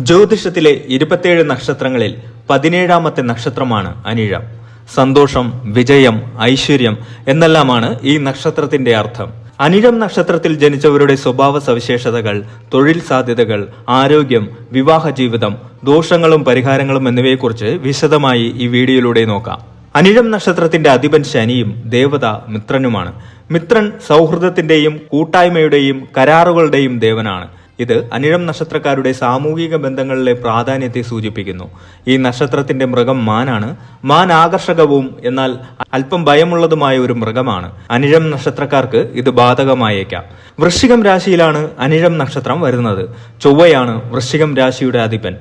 ജ്യോതിഷത്തിലെ ഇരുപത്തിയേഴ് നക്ഷത്രങ്ങളിൽ പതിനേഴാമത്തെ നക്ഷത്രമാണ് അനിഴം. സന്തോഷം വിജയം ഐശ്വര്യം എന്നെല്ലാമാണ് ഈ നക്ഷത്രത്തിന്റെ അർത്ഥം. അനിഴം നക്ഷത്രത്തിൽ ജനിച്ചവരുടെ സ്വഭാവ സവിശേഷതകൾ തൊഴിൽ സാധ്യതകൾ ആരോഗ്യം വിവാഹ ജീവിതം ദോഷങ്ങളും പരിഹാരങ്ങളും എന്നിവയെക്കുറിച്ച് വിശദമായി ഈ വീഡിയോയിലൂടെ നോക്കാം. അനിഴം നക്ഷത്രത്തിന്റെ അധിപൻ ശനിയും ദേവത മിത്രനുമാണ്. മിത്രൻ സൗഹൃദത്തിന്റെയും കൂട്ടായ്മയുടെയും കരാറുകളുടെയും ദേവനാണ്. ഇത് അനിഴം നക്ഷത്രക്കാരുടെ സാമൂഹിക ബന്ധങ്ങളിലെ പ്രാധാന്യത്തെ സൂചിപ്പിക്കുന്നു. ഈ നക്ഷത്രത്തിന്റെ മൃഗം മാനാണ്. മാൻ ആകർഷകവും എന്നാൽ അല്പം ഭയമുള്ളതുമായ ഒരു മൃഗമാണ്. അനിഴം നക്ഷത്രക്കാർക്ക് ഇത് ബാധകമായേക്കാം. വൃശ്ചികം രാശിയിലാണ് അനിഴം നക്ഷത്രം വരുന്നത്. ചൊവ്വയാണ് വൃശ്ചികം രാശിയുടെ അധിപൻ.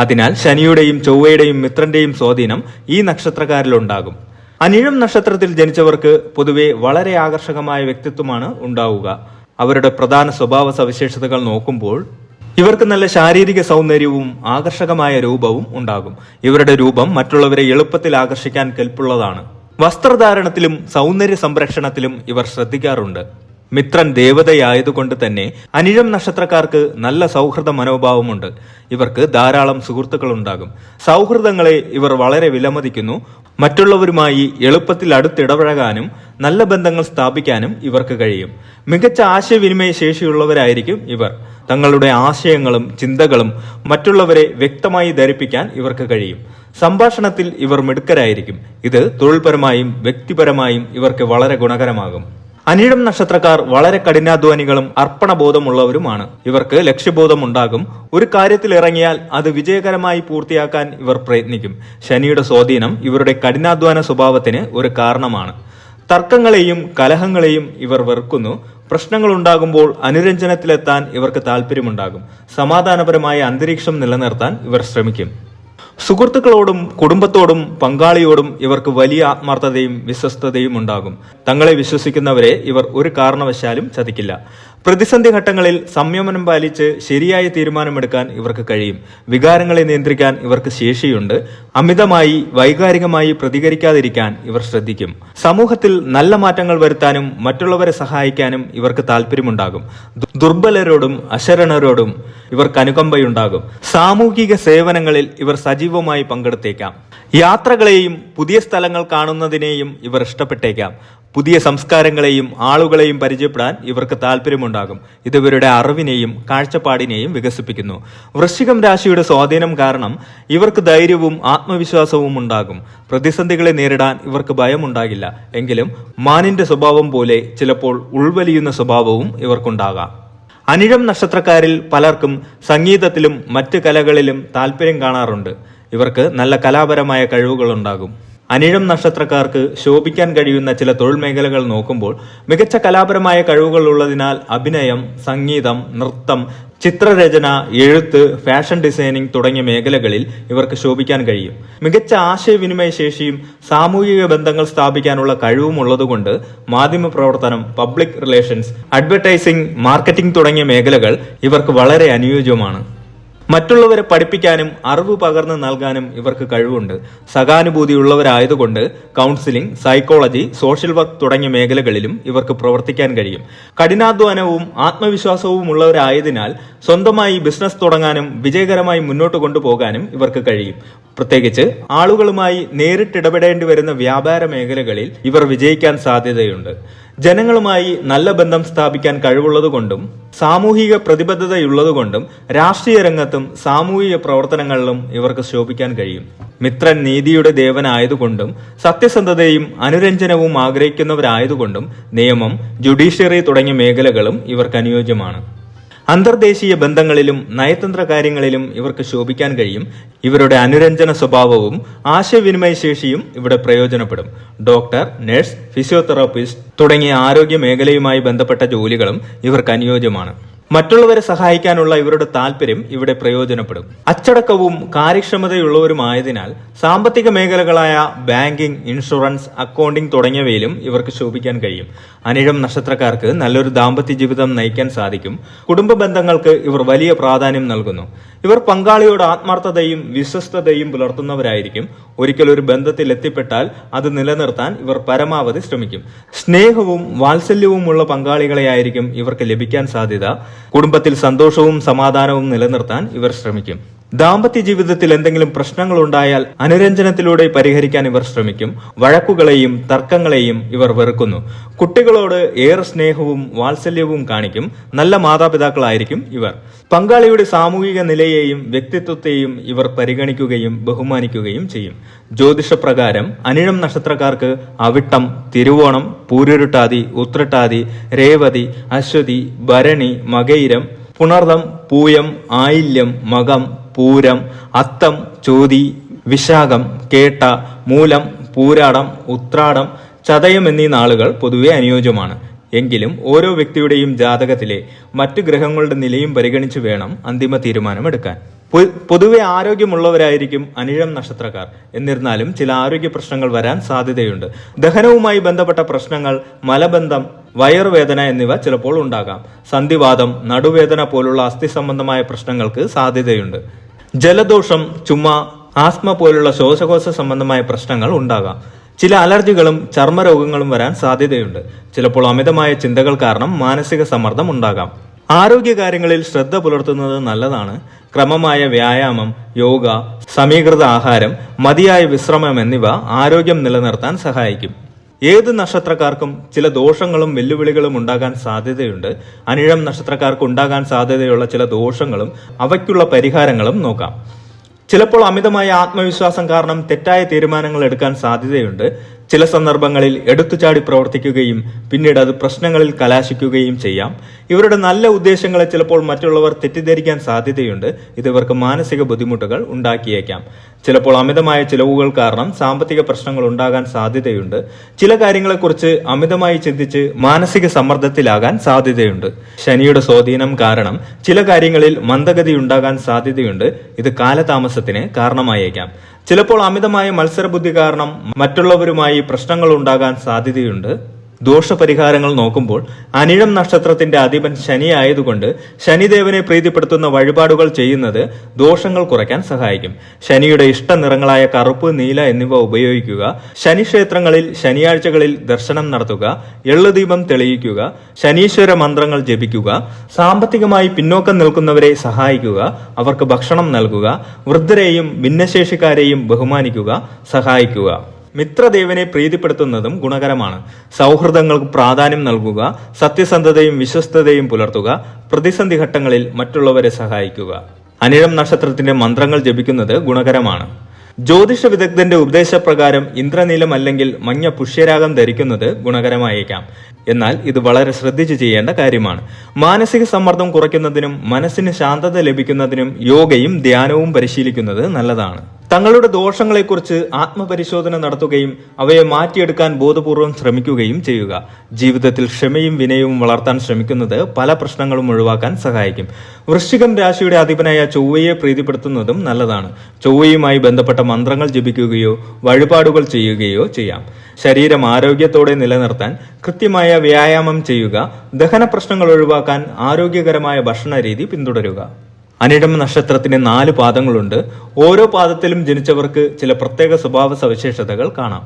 അതിനാൽ ശനിയുടെയും ചൊവ്വയുടെയും മിത്രന്റെയും സ്വാധീനം ഈ നക്ഷത്രക്കാരിലുണ്ടാകും. അനിഴം നക്ഷത്രത്തിൽ ജനിച്ചവർക്ക് പൊതുവെ വളരെ ആകർഷകമായ വ്യക്തിത്വമാണ് ഉണ്ടാവുക. അവരുടെ പ്രധാന സ്വഭാവ സവിശേഷതകൾ നോക്കുമ്പോൾ ഇവർക്ക് നല്ല ശാരീരിക സൗന്ദര്യവും ആകർഷകമായ രൂപവും ഉണ്ടാകും. ഇവരുടെ രൂപം മറ്റുള്ളവരെ എളുപ്പത്തിൽ ആകർഷിക്കാൻ കെൽപ്പുള്ളതാണ്. വസ്ത്രധാരണത്തിലും സൗന്ദര്യ സംരക്ഷണത്തിലും ഇവർ ശ്രദ്ധിക്കാറുണ്ട്. മിത്രൻ ദേവതയായതുകൊണ്ട് തന്നെ അനിഴം നക്ഷത്രക്കാർക്ക് നല്ല സൗഹൃദ മനോഭാവമുണ്ട്. ഇവർക്ക് ധാരാളം സുഹൃത്തുക്കളുണ്ടാകും. സൗഹൃദങ്ങളെ ഇവർ വളരെ വിലമതിക്കുന്നു. മറ്റുള്ളവരുമായി എളുപ്പത്തിൽ അടുത്തിടപഴകാനും നല്ല ബന്ധങ്ങൾ സ്ഥാപിക്കാനും ഇവർക്ക് കഴിയും. മികച്ച ആശയവിനിമയ ശേഷിയുള്ളവരായിരിക്കും ഇവർ. തങ്ങളുടെ ആശയങ്ങളും ചിന്തകളും മറ്റുള്ളവരെ വ്യക്തമായി ധരിപ്പിക്കാൻ ഇവർക്ക് കഴിയും. സംഭാഷണത്തിൽ ഇവർ മിടുക്കരായിരിക്കും. ഇത് തൊഴിൽപരമായും വ്യക്തിപരമായും ഇവർക്ക് വളരെ ഗുണകരമാകും. അനിഴം നക്ഷത്രക്കാർ വളരെ കഠിനാധ്വാനികളും അർപ്പണബോധമുള്ളവരുമാണ്. ഇവർക്ക് ലക്ഷ്യബോധം ഉണ്ടാകും ഒരു കാര്യത്തിൽ ഇറങ്ങിയാൽ അത് വിജയകരമായി പൂർത്തിയാക്കാൻ ഇവർ പ്രയത്നിക്കും. ശനിയുടെ സ്വാധീനം ഇവരുടെ കഠിനാധ്വാന സ്വഭാവത്തിന് ഒരു കാരണമാണ്. തർക്കങ്ങളെയും കലഹങ്ങളെയും ഇവർ വെറുക്കുന്നു. പ്രശ്നങ്ങൾ ഉണ്ടാകുമ്പോൾ അനുരഞ്ജനത്തിലെത്താൻ ഇവർക്ക് താല്പര്യമുണ്ടാകും സമാധാനപരമായ അന്തരീക്ഷം നിലനിർത്താൻ ഇവർ ശ്രമിക്കും. സുഹൃത്തുക്കളോടും കുടുംബത്തോടും പങ്കാളിയോടും ഇവർക്ക് വലിയ ആത്മാർത്ഥതയും വിശ്വസ്തതയും ഉണ്ടാകും. തങ്ങളെ വിശ്വസിക്കുന്നവരെ ഇവർ ഒരു കാരണവശാലും ചതിക്കില്ല. പ്രതിസന്ധി ഘട്ടങ്ങളിൽ സംയമനം പാലിച്ച് ശരിയായ തീരുമാനമെടുക്കാൻ ഇവർക്ക് കഴിയും. വികാരങ്ങളെ നിയന്ത്രിക്കാൻ ഇവർക്ക് ശേഷിയുണ്ട്. അമിതമായി വൈകാരികമായി പ്രതികരിക്കാതിരിക്കാൻ ഇവർ ശ്രദ്ധിക്കും. സമൂഹത്തിൽ നല്ല മാറ്റങ്ങൾ വരുത്താനും മറ്റുള്ളവരെ സഹായിക്കാനും ഇവർക്ക് താല്പര്യമുണ്ടാകും ദുർബലരോടും അശരണരോടും ഇവർക്ക് അനുകമ്പയുണ്ടാകും. സാമൂഹിക സേവനങ്ങളിൽ ഇവർ സജീവമായി പങ്കെടുത്തേക്കാം. യാത്രകളെയും പുതിയ സ്ഥലങ്ങൾ കാണുന്നതിനെയും ഇവർ ഇഷ്ടപ്പെട്ടേക്കാം. പുതിയ സംസ്കാരങ്ങളെയും ആളുകളെയും പരിചയപ്പെടാൻ ഇവർക്ക് താല്പര്യമുണ്ടാകും ഇത് ഇവരുടെ അറിവിനെയും കാഴ്ചപ്പാടിനെയും വികസിപ്പിക്കുന്നു. വൃശ്ചികം രാശിയുടെ സ്വാധീനം കാരണം ഇവർക്ക് ധൈര്യവും ആത്മവിശ്വാസവും ഉണ്ടാകും. പ്രതിസന്ധികളെ നേരിടാൻ ഇവർക്ക് ഭയമുണ്ടാകില്ല. എങ്കിലും മാനിന്റെ സ്വഭാവം പോലെ ചിലപ്പോൾ ഉൾവലിയുന്ന സ്വഭാവവും ഇവർക്കുണ്ടാകാം. അനിഴം നക്ഷത്രക്കാരിൽ പലർക്കും സംഗീതത്തിലും മറ്റ് കലകളിലും താല്പര്യം കാണാറുണ്ട്. ഇവർക്ക് നല്ല കലാപരമായ കഴിവുകളുണ്ടാകും. അനിഴം നക്ഷത്രക്കാർക്ക് ശോഭിക്കാൻ കഴിയുന്ന ചില തൊഴിൽ മേഖലകൾ നോക്കുമ്പോൾ മികച്ച കലാപരമായ കഴിവുകൾ ഉള്ളതിനാൽ അഭിനയം സംഗീതം നൃത്തം ചിത്രരചന എഴുത്ത് ഫാഷൻ ഡിസൈനിങ് തുടങ്ങിയ മേഖലകളിൽ ഇവർക്ക് ശോഭിക്കാൻ കഴിയും. മികച്ച ആശയവിനിമയ ശേഷിയും സാമൂഹിക ബന്ധങ്ങൾ സ്ഥാപിക്കാനുള്ള കഴിവും ഉള്ളതുകൊണ്ട് മാധ്യമ പ്രവർത്തനം പബ്ലിക് റിലേഷൻസ് അഡ്വർടൈസിംഗ് മാർക്കറ്റിംഗ് തുടങ്ങിയ മേഖലകൾ ഇവർക്ക് വളരെ അനുയോജ്യമാണ്. മറ്റുള്ളവരെ പഠിപ്പിക്കാനും അറിവ് പകർന്നു നൽകാനും ഇവർക്ക് കഴിവുണ്ട്. സഹാനുഭൂതിയുള്ളവരായതുകൊണ്ട് കൗൺസിലിംഗ് സൈക്കോളജി സോഷ്യൽ വർക്ക് തുടങ്ങിയ മേഖലകളിലും ഇവർക്ക് പ്രവർത്തിക്കാൻ കഴിയും. കഠിനാധ്വാനവും ആത്മവിശ്വാസവും ഉള്ളവരായതിനാൽ സ്വന്തമായി ബിസിനസ് തുടങ്ങാനും വിജയകരമായി മുന്നോട്ട് കൊണ്ടുപോകാനും ഇവർക്ക് കഴിയും. പ്രത്യേകിച്ച് ആളുകളുമായി നേരിട്ടിടപെടേണ്ടി വരുന്ന വ്യാപാര മേഖലകളിൽ ഇവർ വിജയിക്കാൻ സാധ്യതയുണ്ട്. ജനങ്ങളുമായി നല്ല ബന്ധം സ്ഥാപിക്കാൻ കഴിവുള്ളതുകൊണ്ടും സാമൂഹിക പ്രതിബദ്ധതയുള്ളതുകൊണ്ടും രാഷ്ട്രീയ രംഗത്തും സാമൂഹിക പ്രവർത്തനങ്ങളിലും ഇവർക്ക് ശോഭിക്കാൻ കഴിയും. മിത്രൻ നീതിയുടെ ദേവനായതുകൊണ്ടും സത്യസന്ധതയും അനുരഞ്ജനവും ആഗ്രഹിക്കുന്നവരായതുകൊണ്ടും നിയമം ജുഡീഷ്യറി തുടങ്ങിയ മേഖലകളും ഇവർക്ക് അനുയോജ്യമാണ്. അന്തർദേശീയ ബന്ധങ്ങളിലും നയതന്ത്ര കാര്യങ്ങളിലും ഇവർക്ക് ശോഭിക്കാൻ കഴിയും. ഇവരുടെ അനുരഞ്ജന സ്വഭാവവും ആശയവിനിമയ ശേഷിയും ഇവിടെ പ്രയോജനപ്പെടും. ഡോക്ടർ നഴ്സ് ഫിസിയോതെറാപ്പിസ്റ്റ് തുടങ്ങിയ ആരോഗ്യ മേഖലയുമായി ബന്ധപ്പെട്ട ജോലികളും ഇവർക്ക് അനുയോജ്യമാണ്. മറ്റുള്ളവരെ സഹായിക്കാനുള്ള ഇവരുടെ താല്പര്യം ഇവിടെ പ്രയോജനപ്പെടും. അച്ചടക്കവും കാര്യക്ഷമതയുള്ളവരുമായതിനാൽ സാമ്പത്തിക മേഖലകളായ ബാങ്കിംഗ് ഇൻഷുറൻസ് അക്കൗണ്ടിംഗ് തുടങ്ങിയവയിലും ഇവർക്ക് ശോഭിക്കാൻ കഴിയും. അനിഴം നക്ഷത്രക്കാർക്ക് നല്ലൊരു ദാമ്പത്യ ജീവിതം നയിക്കാൻ സാധിക്കും. കുടുംബ ബന്ധങ്ങൾക്ക് ഇവർ വലിയ പ്രാധാന്യം നൽകുന്നു. ഇവർ പങ്കാളിയോട് ആത്മാർത്ഥതയും വിശ്വസ്തതയും പുലർത്തുന്നവരായിരിക്കും. ഒരിക്കൽ ഒരു ബന്ധത്തിൽ എത്തിപ്പെട്ടാൽ അത് നിലനിർത്താൻ ഇവർ പരമാവധി ശ്രമിക്കും. സ്നേഹവും വാത്സല്യവുമുള്ള പങ്കാളികളെയായിരിക്കും ഇവർക്ക് ലഭിക്കാൻ സാധ്യത. കുടുംബത്തിൽ സന്തോഷവും സമാധാനവും നിലനിർത്താൻ ഇവർ ശ്രമിക്കും ദാമ്പത്യ ജീവിതത്തിൽ എന്തെങ്കിലും പ്രശ്നങ്ങൾ ഉണ്ടായാൽ അനുരഞ്ജനത്തിലൂടെ പരിഹരിക്കാൻ ഇവർ ശ്രമിക്കും. വഴക്കുകളെയും തർക്കങ്ങളെയും ഇവർ വെറുക്കുന്നു. കുട്ടികളോട് ഏറെ സ്നേഹവും വാത്സല്യവും കാണിക്കും. നല്ല മാതാപിതാക്കളായിരിക്കും ഇവർ. പങ്കാളിയുടെ സാമൂഹിക നിലയെയും വ്യക്തിത്വത്തെയും ഇവർ പരിഗണിക്കുകയും ബഹുമാനിക്കുകയും ചെയ്യും. ജ്യോതിഷപ്രകാരം അനിഴം നക്ഷത്രക്കാർക്ക് അവിട്ടം തിരുവോണം പൂരുരുട്ടാതി ഉത്രട്ടാതി രേവതി അശ്വതി ഭരണി മകയിരം പുണർദം പൂയം ആയില്യം മകം പൂരം അത്തം ചോതി വിശാഖം കേട്ട മൂലം പൂരാടം ഉത്രാടം ചതയം എന്നീ നാളുകൾ പൊതുവെ അനുയോജ്യമാണ്. എങ്കിലും ഓരോ വ്യക്തിയുടെയും ജാതകത്തിലെ മറ്റു ഗ്രഹങ്ങളുടെ നിലയും പരിഗണിച്ച് വേണം അന്തിമ തീരുമാനമെടുക്കാൻ. പൊതുവെ ആരോഗ്യമുള്ളവരായിരിക്കും അനിഴം നക്ഷത്രക്കാർ. എന്നിരുന്നാലും ചില ആരോഗ്യ പ്രശ്നങ്ങൾ വരാൻ സാധ്യതയുണ്ട്. ദഹനവുമായി ബന്ധപ്പെട്ട പ്രശ്നങ്ങൾ മലബന്ധം വയറുവേദന എന്നിവ ചിലപ്പോൾ ഉണ്ടാകാം. സന്ധിവാദം നടുവേദന പോലുള്ള അസ്ഥി സംബന്ധമായ പ്രശ്നങ്ങൾക്ക് സാധ്യതയുണ്ട്. ജലദോഷം ചുമ ആസ്മ പോലുള്ള ശ്വാസകോശ സംബന്ധമായ പ്രശ്നങ്ങൾ ഉണ്ടാകാം. ചില അലർജികളും ചർമ്മരോഗങ്ങളും വരാൻ സാധ്യതയുണ്ട്. ചിലപ്പോൾ അമിതമായ ചിന്തകൾ കാരണം മാനസിക സമ്മർദ്ദം ഉണ്ടാകാം. ആരോഗ്യകാര്യങ്ങളിൽ ശ്രദ്ധ പുലർത്തുന്നത് നല്ലതാണ്. ക്രമമായ വ്യായാമം യോഗ സമീകൃത ആഹാരം മതിയായ വിശ്രമം എന്നിവ ആരോഗ്യം നിലനിർത്താൻ സഹായിക്കും. ഏത് നക്ഷത്രക്കാർക്കും ചില ദോഷങ്ങളും വെല്ലുവിളികളും ഉണ്ടാകാൻ സാധ്യതയുണ്ട്. അനിഴം നക്ഷത്രക്കാർക്ക് ഉണ്ടാകാൻ സാധ്യതയുള്ള ചില ദോഷങ്ങളും അവയ്ക്കുള്ള പരിഹാരങ്ങളും നോക്കാം. ചിലപ്പോൾ അമിതമായ ആത്മവിശ്വാസം കാരണം തെറ്റായ തീരുമാനങ്ങൾ എടുക്കാൻ സാധ്യതയുണ്ട്. ചില സന്ദർഭങ്ങളിൽ എടുത്തുചാടി പ്രവർത്തിക്കുകയും പിന്നീട് അത് പ്രശ്നങ്ങളിൽ കലാശിക്കുകയും ചെയ്യാം. ഇവരുടെ നല്ല ഉദ്ദേശങ്ങളെ ചിലപ്പോൾ മറ്റുള്ളവർ തെറ്റിദ്ധരിക്കാൻ സാധ്യതയുണ്ട്. ഇത് ഇവർക്ക് മാനസിക ബുദ്ധിമുട്ടുകൾ ഉണ്ടാക്കിയേക്കാം. ചിലപ്പോൾ അമിതമായ ചിലവുകൾ കാരണം സാമ്പത്തിക പ്രശ്നങ്ങൾ ഉണ്ടാകാൻ സാധ്യതയുണ്ട്. ചില കാര്യങ്ങളെക്കുറിച്ച് അമിതമായി ചിന്തിച്ച് മാനസിക സമ്മർദ്ദത്തിലാകാൻ സാധ്യതയുണ്ട്. ശനിയുടെ സ്വാധീനം കാരണം ചില കാര്യങ്ങളിൽ മന്ദഗതി ഉണ്ടാകാൻ സാധ്യതയുണ്ട്. ഇത് കാലതാമസത്തിന് കാരണമായേക്കാം. ചിലപ്പോൾ അമിതമായ മത്സരബുദ്ധി കാരണം മറ്റുള്ളവരുമായി പ്രശ്നങ്ങൾ ഉണ്ടാകാൻ സാധ്യതയുണ്ട്. ദോഷപരിഹാരങ്ങൾ നോക്കുമ്പോൾ അനിഴം നക്ഷത്രത്തിന്റെ അധിപൻ ശനി ആയതുകൊണ്ട് ശനിദേവനെ പ്രീതിപ്പെടുത്തുന്ന വഴിപാടുകൾ ചെയ്യുന്നത് ദോഷങ്ങൾ കുറയ്ക്കാൻ സഹായിക്കും. ശനിയുടെ ഇഷ്ട നിറങ്ങളായ കറുപ്പ് നീല എന്നിവ ഉപയോഗിക്കുക. ശനിക്ഷേത്രങ്ങളിൽ ശനിയാഴ്ചകളിൽ ദർശനം നടത്തുക. എള്ളുദീപം തെളിയിക്കുക. ശനീശ്വര മന്ത്രങ്ങൾ ജപിക്കുക. സാമ്പത്തികമായി പിന്നോക്കം നിൽക്കുന്നവരെ സഹായിക്കുക. അവർക്ക് ഭക്ഷണം നൽകുക. വൃദ്ധരെയും ഭിന്നശേഷിക്കാരെയും ബഹുമാനിക്കുക. സഹായിക്കുക. മിത്രദേവനെ പ്രീതിപ്പെടുത്തുന്നതും ഗുണകരമാണ്. സൗഹൃദങ്ങൾക്ക് പ്രാധാന്യം നൽകുക സത്യസന്ധതയും വിശ്വസ്തതയും പുലർത്തുക പ്രതിസന്ധി ഘട്ടങ്ങളിൽ മറ്റുള്ളവരെ സഹായിക്കുക. അനിഴം നക്ഷത്രത്തിന്റെ മന്ത്രങ്ങൾ ജപിക്കുന്നത് ഗുണകരമാണ്. ജ്യോതിഷ വിദഗ്ധന്റെ ഉപദേശപ്രകാരം ഇന്ദ്രനീലം അല്ലെങ്കിൽ മഞ്ഞ പുഷ്യരാഗം ധരിക്കുന്നത് ഗുണകരമായേക്കാം. എന്നാൽ ഇത് വളരെ ശ്രദ്ധിച്ചു ചെയ്യേണ്ട കാര്യമാണ്. മാനസിക സമ്മർദ്ദം കുറയ്ക്കുന്നതിനും മനസ്സിന് ശാന്തത ലഭിക്കുന്നതിനും യോഗയും ധ്യാനവും പരിശീലിക്കുന്നത് നല്ലതാണ്. തങ്ങളുടെ ദോഷങ്ങളെക്കുറിച്ച് ആത്മപരിശോധന നടത്തുകയും അവയെ മാറ്റിയെടുക്കാൻ ബോധപൂർവം ശ്രമിക്കുകയും ചെയ്യുക. ജീവിതത്തിൽ ക്ഷമയും വിനയവും വളർത്താൻ ശ്രമിക്കുന്നത് പല പ്രശ്നങ്ങളും ഒഴിവാക്കാൻ സഹായിക്കും. വൃശ്ചികം രാശിയുടെ അധിപനായ ചൊവ്വയെ പ്രീതിപ്പെടുത്തുന്നതും നല്ലതാണ്. ചൊവ്വയുമായി ബന്ധപ്പെട്ട മന്ത്രങ്ങൾ ജപിക്കുകയോ വഴിപാടുകൾ ചെയ്യുകയോ ചെയ്യാം. ശരീരം ആരോഗ്യത്തോടെ നിലനിർത്താൻ കൃത്യമായ വ്യായാമം ചെയ്യുക ദഹന പ്രശ്നങ്ങൾ ഒഴിവാക്കാൻ ആരോഗ്യകരമായ ഭക്ഷണ രീതി പിന്തുടരുക. അനിടം നക്ഷത്രത്തിന് നാല് പാദങ്ങളുണ്ട്. ഓരോ പാദത്തിലും ജനിച്ചവർക്ക് ചില പ്രത്യേക സ്വഭാവ സവിശേഷതകൾ കാണാം.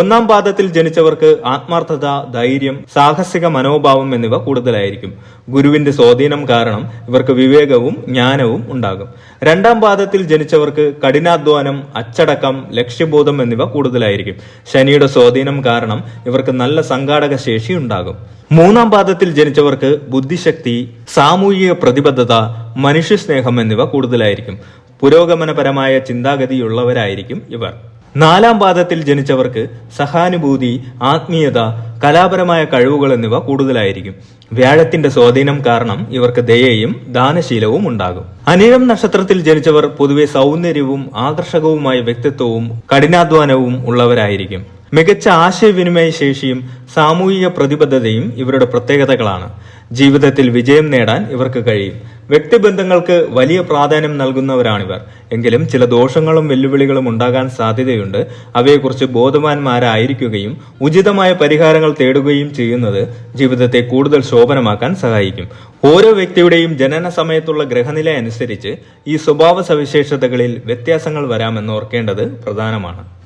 ഒന്നാം പാദത്തിൽ ജനിച്ചവർക്ക് ആത്മാർത്ഥത ധൈര്യം സാഹസിക മനോഭാവം എന്നിവ കൂടുതലായിരിക്കും. ഗുരുവിന്റെ സ്വാധീനം കാരണം ഇവർക്ക് വിവേകവും ജ്ഞാനവും ഉണ്ടാകും. രണ്ടാം പാദത്തിൽ ജനിച്ചവർക്ക് കഠിനാധ്വാനം അച്ചടക്കം ലക്ഷ്യബോധം എന്നിവ കൂടുതലായിരിക്കും. ശനിയുടെ സ്വാധീനം കാരണം ഇവർക്ക് നല്ല സംഘാടക ശേഷി ഉണ്ടാകും. മൂന്നാം പാദത്തിൽ ജനിച്ചവർക്ക് ബുദ്ധിശക്തി സാമൂഹിക പ്രതിബദ്ധത മനുഷ്യസ്നേഹം എന്നിവ കൂടുതലായിരിക്കും. പുരോഗമനപരമായ ചിന്താഗതിയുള്ളവരായിരിക്കും ഇവർ. നാലാം പാദത്തിൽ ജനിച്ചവർക്ക് സഹാനുഭൂതി ആത്മീയത കലാപരമായ കഴിവുകൾ എന്നിവ കൂടുതലായിരിക്കും. വ്യാഴത്തിന്റെ സ്വാധീനം കാരണം ഇവർക്ക് ദയയും ദാനശീലവും ഉണ്ടാകും. അനിഴം നക്ഷത്രത്തിൽ ജനിച്ചവർ പൊതുവെ സൗന്ദര്യവും ആകർഷകവുമായ വ്യക്തിത്വവും കഠിനാധ്വാനവും ഉള്ളവരായിരിക്കും. മികച്ച ആശയവിനിമയ ശേഷിയും സാമൂഹിക പ്രതിബദ്ധതയും ഇവരുടെ പ്രത്യേകതകളാണ്. ജീവിതത്തിൽ വിജയം നേടാൻ ഇവർക്ക് കഴിയും. വ്യക്തിബന്ധങ്ങൾക്ക് വലിയ പ്രാധാന്യം നൽകുന്നവരാണിവർ. എങ്കിലും ചില ദോഷങ്ങളും വെല്ലുവിളികളും ഉണ്ടാകാൻ സാധ്യതയുണ്ട്. അവയെക്കുറിച്ച് ബോധവാന്മാരായിരിക്കുകയും ഉചിതമായ പരിഹാരങ്ങൾ തേടുകയും ചെയ്യുന്നത് ജീവിതത്തെ കൂടുതൽ ശോഭനമാക്കാൻ സഹായിക്കും. ഓരോ വ്യക്തിയുടെയും ജനന സമയത്തുള്ള ഗ്രഹനില അനുസരിച്ച് ഈ സ്വഭാവ സവിശേഷതകളിൽ വ്യത്യാസങ്ങൾ വരാമെന്ന് ഓർക്കേണ്ടത് പ്രധാനമാണ്.